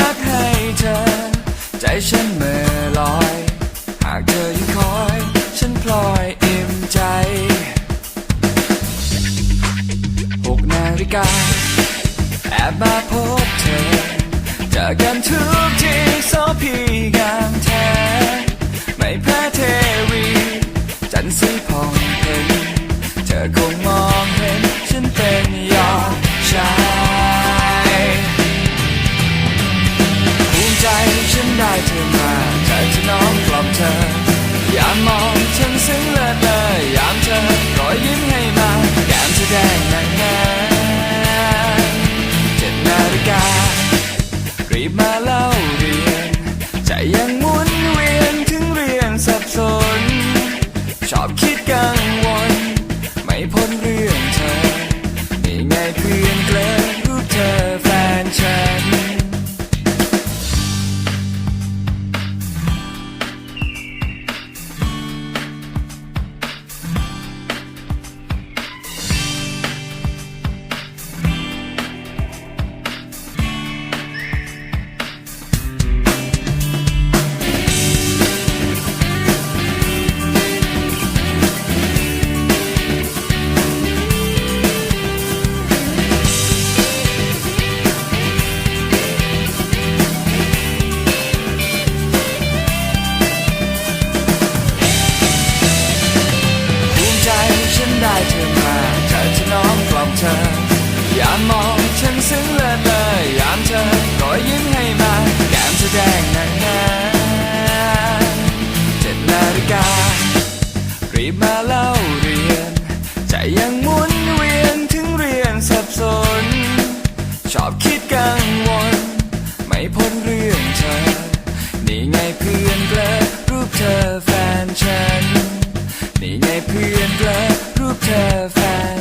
รักให้เธอ ใจฉันเมื่อลอย หากเธอยังคอย ฉันพลอยอิ่มใจหกนาฬิกาแอบมาพบเธอเจอกันทุกทีโซพีงามแท้ ไม่แพ้เทวี จันทร์สีผ่องามมองฉันซึ้งเลิศเลยยามเธอ ได้เธอมาใจจะน้อมกล่อมเธอ ยามมองฉันซึ้งเลิศเลยยามเธอรอยยิ้มให้มาแก้มเธอแดงนางงามเจ็ดนาฬิกา รีบมาเล่าเรียน ใจยังหมุนเวียนถึงเรียนสับสน ชอบคิดกังวล ไม่พ้นเรื่องเธอ นี่ไงเพื่อนเกลอรูปเธอแฟนฉัน นี่ไงเพื่อนเกลอ perfect.